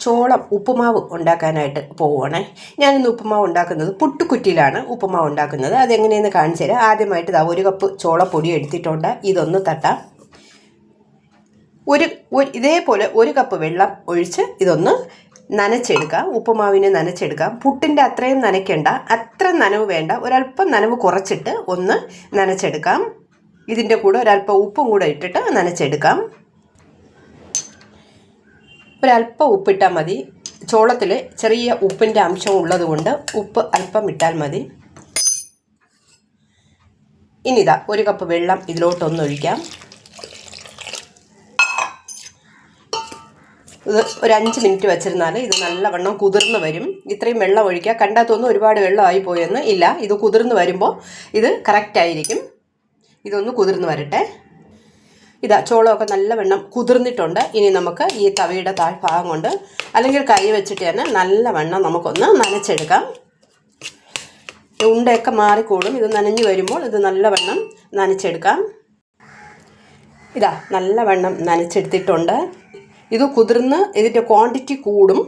ചോളം ഉപ്പുമാവ് ഉണ്ടാക്കാനായിട്ട് പോവുകയാണേ ഞാനിന്ന് ഉപ്പുമാവ് ഉണ്ടാക്കുന്നത് പുട്ടുകുറ്റിയിലാണ് ഉപ്പുമാവ് ഉണ്ടാക്കുന്നത്. അതെങ്ങനെയെന്ന് കാണിച്ചു തരാം. ആദ്യമായിട്ട് ഇതാ ഒരു കപ്പ് ചോളപ്പൊടി എടുത്തിട്ടുണ്ട്. ഇതൊന്ന് തട്ടാം. ഒരു ഇതേപോലെ ഒരു കപ്പ് വെള്ളം ഒഴിച്ച് ഇതൊന്ന് നനച്ചെടുക്കാം. ഉപ്പുമാവിനെ നനച്ചെടുക്കാം. പുട്ടിന്റെ അത്രയും നനയ്ക്കേണ്ട. അത്ര നനവ് വേണ്ട. ഒരല്പം നനവ് കുറച്ചിട്ട് ഒന്ന് നനച്ചെടുക്കാം. ഇതിന്റെ കൂടെ ഒരല്പം ഉപ്പും കൂടെ ഇട്ടിട്ട് നനച്ചെടുക്കാം. ഒരല്പം ഉപ്പിട്ടാൽ മതി. ചോളത്തിൽ ചെറിയ ഉപ്പിന്റെ അംശം ഉള്ളത് കൊണ്ട് ഉപ്പ് അല്പം ഇട്ടാൽ മതി. ഇനിതാ ഒരു കപ്പ് വെള്ളം ഇതിലോട്ടൊന്ന് ഒഴിക്കാം. ഇത് ഒരു അഞ്ച് മിനിറ്റ് വെച്ചിരുന്നാൽ ഇത് നല്ലവണ്ണം കുതിർന്ന് വരും. ഇത്രയും വെള്ളം ഒഴിക്കുക. കണ്ടാത്തൊന്നും ഒരുപാട് വെള്ളമായി പോയെന്ന് ഇല്ല. ഇത് കുതിർന്ന് വരുമ്പോൾ ഇത് കറക്റ്റായിരിക്കും ഇതൊന്ന് കുതിർന്ന് വരട്ടെ. ഇതാ ചോളമൊക്കെ നല്ലവണ്ണം കുതിർന്നിട്ടുണ്ട്. ഇനി നമുക്ക് ഈ തവയുടെ താഴ്ഭാഗം കൊണ്ട് അല്ലെങ്കിൽ കൈ വെച്ചിട്ട് തന്നെ നല്ലവണ്ണം നമുക്കൊന്ന് നനച്ചെടുക്കാം. ഉണ്ടയൊക്കെ മാറിക്കൂടും. ഇത് നനഞ്ഞു വരുമ്പോൾ ഇത് നല്ലവണ്ണം നനച്ചെടുക്കാം. ഇതാ നല്ലവണ്ണം നനച്ചെടുത്തിട്ടുണ്ട്. ഇത് കുതിർന്ന് ഇതിന്റെ ക്വാണ്ടിറ്റി കൂടും.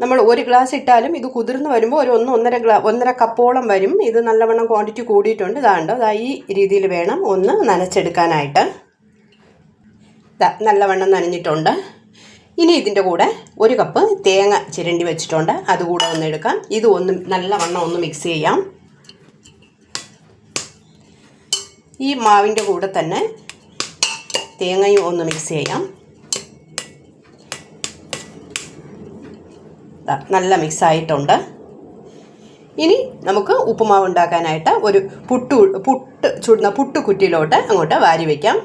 നമ്മൾ ഒരു ഗ്ലാസ് ഇട്ടാലും ഇത് കുതിർന്ന് വരുമ്പോൾ ഒരു ഒന്ന് ഒന്നര ഗ്ലാ ഒന്നര കപ്പോളം വരും. ഇത് നല്ലവണ്ണം ക്വാണ്ടിറ്റി കൂടിയിട്ടുണ്ട്. ഇതാണ്ട് അതാ ഈ രീതിയിൽ വേണം ഒന്ന് നനച്ചെടുക്കാനായിട്ട്. നല്ലവണ്ണം നനഞ്ഞിട്ടുണ്ട്. ഇനി ഇതിന്റെ കൂടെ ഒരു കപ്പ് തേങ്ങ ചിരണ്ടി വെച്ചിട്ടുണ്ട്. അതുകൂടെ ഒന്ന് എടുക്കാം. ഇത് ഒന്ന് നല്ലവണ്ണം ഒന്ന് മിക്സ് ചെയ്യാം. ഈ മാവിന്റെ കൂടെ തന്നെ തേങ്ങയും ഒന്ന് മിക്സ് ചെയ്യാം. നല്ല മിക്സ് ആയിട്ടുണ്ട്. ഇനി നമുക്ക് ഉപ്പുമാവ് ഉണ്ടാക്കാനായിട്ട് ഒരു പുട്ട് പുട്ട് ചുടുന്ന പുട്ടുകുറ്റിയിലോട്ട് അങ്ങോട്ട് വാരി വയ്ക്കാം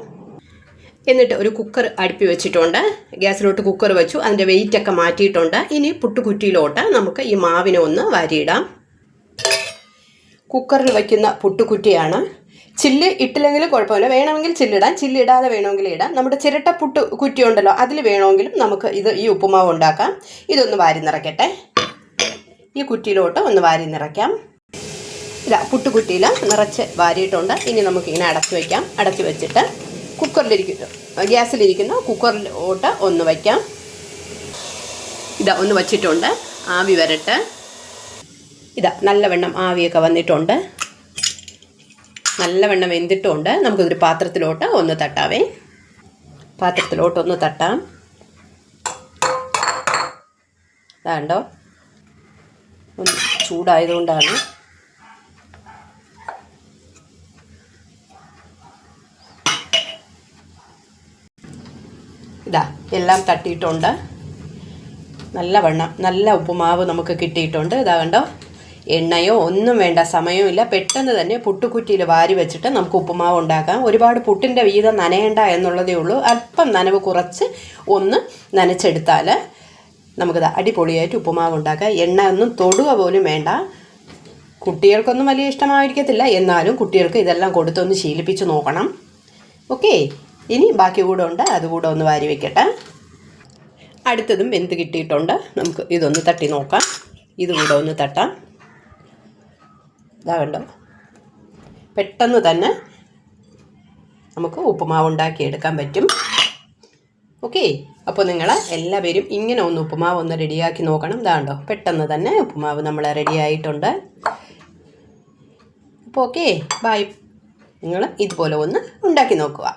എന്നിട്ട് ഒരു കുക്കർ അടുപ്പി വെച്ചിട്ടുണ്ട്. ഗ്യാസിലോട്ട് കുക്കർ വെച്ചു. അതിന്റെ വെയിറ്റ് ഒക്കെ മാറ്റിയിട്ടുണ്ട്. ഇനി പുട്ടുകുറ്റിയിലോട്ട് നമുക്ക് ഈ മാവിനെ ഒന്ന് വാരിയിടാം. കുക്കറിൽ വയ്ക്കുന്ന പുട്ടുകുറ്റിയാണ്. ചില്ല് ഇട്ടില്ലെങ്കിൽ കുഴപ്പമില്ല. വേണമെങ്കിൽ ചില്ലിടാം ചില്ലിടാതെ വേണമെങ്കിൽ ഇടാം. നമ്മുടെ ചിരട്ട പുട്ട് ഉണ്ടല്ലോ അതിൽ വേണമെങ്കിലും നമുക്ക് ഇത് ഈ ഉപ്പുമാവ് ഉണ്ടാക്കാം. ഇതൊന്ന് വാരി നിറയ്ക്കട്ടെ. ഈ കുറ്റിയിലോട്ട് ഒന്ന് വാരി നിറയ്ക്കാം. ഇല്ല പുട്ടുകുറ്റിയിൽ നിറച്ച് വാരിയിട്ടുണ്ട്. ഇനി നമുക്കിങ്ങനെ അടച്ചു വയ്ക്കാം അടച്ചു വെച്ചിട്ട് കുക്കറിലിരിക്കുന്നു. ഗ്യാസിലിരിക്കുന്നു. കുക്കറിലോട്ട് ഒന്ന് വയ്ക്കാം. ഇതാ ഒന്ന് വച്ചിട്ടുണ്ട്. ആവി വരട്ടെ. ഇതാ നല്ലവണ്ണം ആവിയൊക്കെ വന്നിട്ടുണ്ട്. നല്ലവണ്ണം വെന്തിട്ടുമുണ്ട് നമുക്കിതൊരു പാത്രത്തിലോട്ട് ഒന്ന് തട്ടാവേ. പാത്രത്തിലോട്ട് ഒന്ന് തട്ടാം. ഇതാണ്ടോ? ഒന്ന് ചൂടായതുകൊണ്ടാണ്. ഇതാ എല്ലാം തട്ടിയിട്ടുണ്ട്. നല്ല വണ്ണം നല്ല ഉപ്പുമാവ് നമുക്ക് കിട്ടിയിട്ടുണ്ട്. ഇതാ കണ്ടോ എണ്ണയോ ഒന്നും വേണ്ട സമയമില്ല പെട്ടെന്ന് തന്നെ പുട്ടുകുറ്റിയിൽ വാരി വെച്ചിട്ട് നമുക്ക് ഉപ്പുമാവ് ഉണ്ടാക്കാം. ഒരുപാട് പുട്ടിന്റെ വീതം നനയേണ്ട എന്നുള്ളതേ ഉള്ളൂ. അല്പം നനവ് കുറച്ച് ഒന്ന് നനച്ചെടുത്താൽ നമുക്കിത് അടിപൊളിയായിട്ട് ഉപ്പുമാവ് ഉണ്ടാക്കാം. എണ്ണ ഒന്നും തൊടുക പോലും വേണ്ട. കുട്ടികൾക്കൊന്നും വലിയ ഇഷ്ടമായിരിക്കത്തില്ല. എന്നാലും കുട്ടികൾക്ക് ഇതെല്ലാം കൊടുത്തൊന്ന് ശീലിപ്പിച്ച് നോക്കണം. ഓക്കെ? ഇനി ബാക്കി കൂടെ ഉണ്ട്. അതുകൂടെ ഒന്ന് വാരി വെക്കട്ടെ. അടുത്തതും വെന്ത് കിട്ടിയിട്ടുണ്ട്. നമുക്ക് ഇതൊന്ന് തട്ടി നോക്കാം. ഇതുകൂടെ ഒന്ന് തട്ടാം. ഇതാ കണ്ടോ? പെട്ടെന്ന് തന്നെ നമുക്ക് ഉപ്പുമാവ് ഉണ്ടാക്കിയെടുക്കാൻ പറ്റും. ഓക്കെ. അപ്പോൾ നിങ്ങൾ എല്ലാവരും ഇങ്ങനെ ഒന്ന് ഉപ്പുമാവ് ഒന്ന് റെഡിയാക്കി നോക്കണം. ഇതാണ്ടോ പെട്ടെന്ന് തന്നെ ഉപ്പുമാവ് നമ്മൾ റെഡിയായിട്ടുണ്ട് അപ്പോൾ ഓക്കെ. ബായ് നിങ്ങൾ ഇതുപോലെ ഒന്ന് ഉണ്ടാക്കി നോക്കുക.